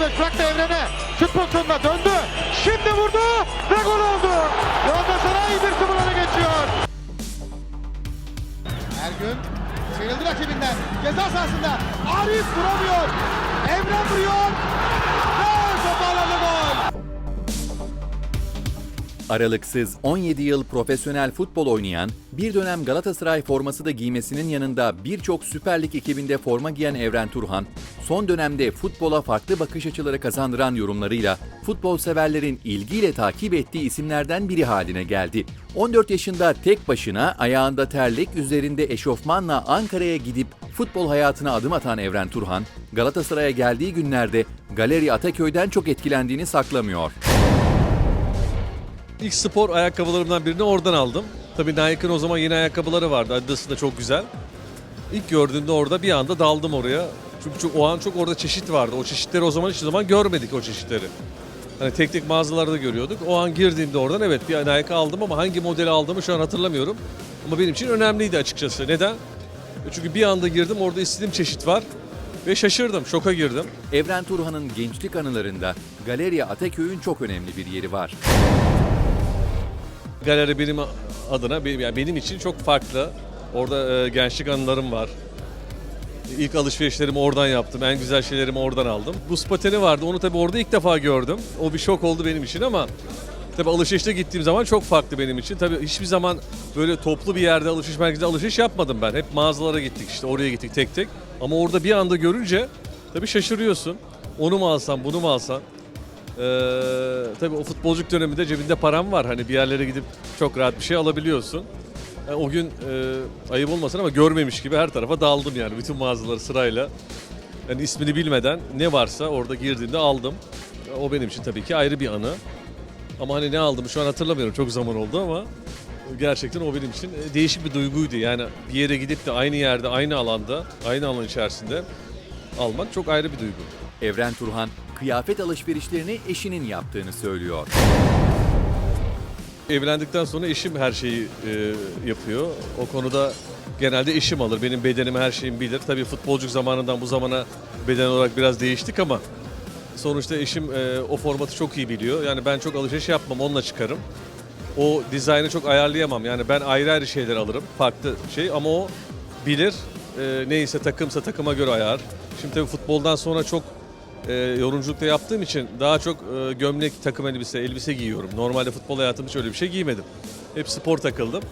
Önüne bıraktı evrene. Şut pozisyonuna döndü. Şimdi vurdu ve gol oldu. Galatasaray 1-0 öne geçiyor. Ergün sıyrıldı rakibinden. Ceza sahasında. Arif vuramıyor. Evren vuruyor. Ve toparladı gol. Aralıksız 17 yıl profesyonel futbol oynayan, bir dönem Galatasaray forması da giymesinin yanında birçok Süper Lig ekibinde forma giyen Evren Turhan, son dönemde futbola farklı bakış açıları kazandıran yorumlarıyla futbol severlerin ilgiyle takip ettiği isimlerden biri haline geldi. 14 yaşında tek başına ayağında terlik, üzerinde eşofmanla Ankara'ya gidip futbol hayatına adım atan Evren Turhan, Galatasaray'a geldiği günlerde Galeri Ataköy'den çok etkilendiğini saklamıyor. İlk spor ayakkabılarımdan birini oradan aldım. Tabii Nike'ın o zaman yeni ayakkabıları vardı. Adidas'ın da çok güzel. İlk gördüğümde orada bir anda daldım oraya. Çünkü çok, o an çok orada çeşit vardı. O çeşitleri o zaman hiçbir zaman görmedik o çeşitleri. Hani tek tek mağazalarda görüyorduk. O an girdiğimde oradan evet bir Nike aldım ama hangi modeli aldığımı şu an hatırlamıyorum. Ama benim için önemliydi açıkçası. Neden? Çünkü bir anda girdim orada istediğim çeşit var. Ve şaşırdım, şoka girdim. Evren Turhan'ın gençlik anılarında Galeriya Ataköy'ün çok önemli bir yeri var. Galeri benim adına yani benim için çok farklı. Orada e, gençlik anılarım var. İlk alışverişlerimi oradan yaptım. En güzel şeylerimi oradan aldım. Buz pateni vardı. Onu tabii orada ilk defa gördüm. O bir şok oldu benim için ama tabii alışverişte gittiğim zaman çok farklı benim için. Tabii hiçbir zaman böyle toplu bir yerde alışveriş merkezinde alışveriş yapmadım ben. Hep mağazalara gittik işte oraya gittik tek tek. Ama orada bir anda görünce tabii şaşırıyorsun. Onu mu alsam, bunu mu alsam? Ee, tabii o futbolculuk döneminde cebinde param var. Hani bir yerlere gidip çok rahat bir şey alabiliyorsun. Yani o gün e, ayıp olmasın ama görmemiş gibi her tarafa daldım yani bütün mağazaları sırayla. Yani ismini bilmeden ne varsa orada girdiğimde aldım. O benim için tabii ki ayrı bir anı. Ama hani ne aldım şu an hatırlamıyorum çok zaman oldu ama gerçekten o benim için e, değişik bir duyguydu. Yani bir yere gidip de aynı yerde, aynı alanda, aynı alan içerisinde almak çok ayrı bir duygu. Evren Turhan kıyafet alışverişlerini eşinin yaptığını söylüyor. Evlendikten sonra eşim her şeyi e, yapıyor. O konuda genelde eşim alır. Benim bedenimi her şeyimi bilir. Tabii futbolculuk zamanından bu zamana beden olarak biraz değiştik ama sonuçta eşim e, o formatı çok iyi biliyor. Yani ben çok alışveriş yapmam, onunla çıkarım. O dizaynı çok ayarlayamam. Yani ben ayrı ayrı şeyler alırım. Farklı şey ama o bilir. E, neyse takımsa takıma göre ayar. Şimdi tabii futboldan sonra çok e, yorumculukta yaptığım için daha çok e, gömlek, takım elbise, elbise giyiyorum. Normalde futbol hayatımda hiç öyle bir şey giymedim. Hep spor takıldım.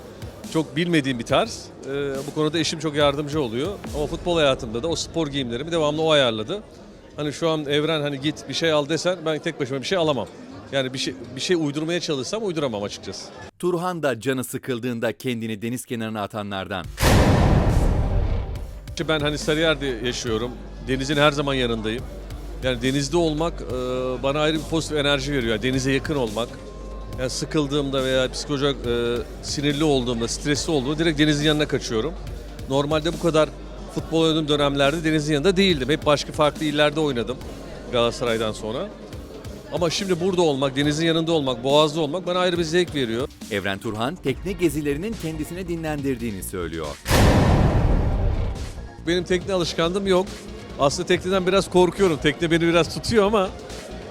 Çok bilmediğim bir tarz. E, bu konuda eşim çok yardımcı oluyor. Ama futbol hayatımda da o spor giyimlerimi devamlı o ayarladı. Hani şu an Evren hani git bir şey al desen ben tek başıma bir şey alamam. Yani bir şey bir şey uydurmaya çalışsam uyduramam açıkçası. Turhan da canı sıkıldığında kendini deniz kenarına atanlardan. Ben hani Sarıyer'de yaşıyorum. Denizin her zaman yanındayım. Yani denizde olmak e, bana ayrı bir pozitif enerji veriyor. Yani denize yakın olmak. Yani sıkıldığımda veya psikolojik e, sinirli olduğumda, stresli olduğumda direkt denizin yanına kaçıyorum. Normalde bu kadar futbol oynadığım dönemlerde denizin yanında değildim. Hep başka farklı illerde oynadım Galatasaray'dan sonra. Ama şimdi burada olmak, denizin yanında olmak, boğazda olmak bana ayrı bir zevk veriyor. Evren Turhan tekne gezilerinin kendisini dinlendirdiğini söylüyor. Benim tekne alışkanlığım yok. Aslında tekneden biraz korkuyorum. Tekne beni biraz tutuyor ama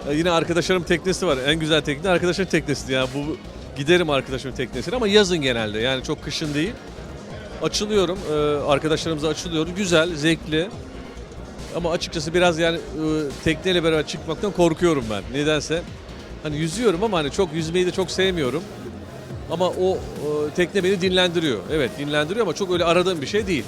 e, yine arkadaşlarım teknesi var. En güzel tekne arkadaşların teknesi. Yani bu giderim arkadaşımın teknesine ama yazın genelde. Yani çok kışın değil. Açılıyorum. e, Arkadaşlarımıza açılıyorum. Güzel, zevkli. Ama açıkçası biraz yani e, tekneyle beraber çıkmaktan korkuyorum ben. Nedense. Hani yüzüyorum ama hani çok yüzmeyi de çok sevmiyorum. Ama o tekne beni dinlendiriyor. Evet dinlendiriyor ama çok öyle aradığım bir şey değil.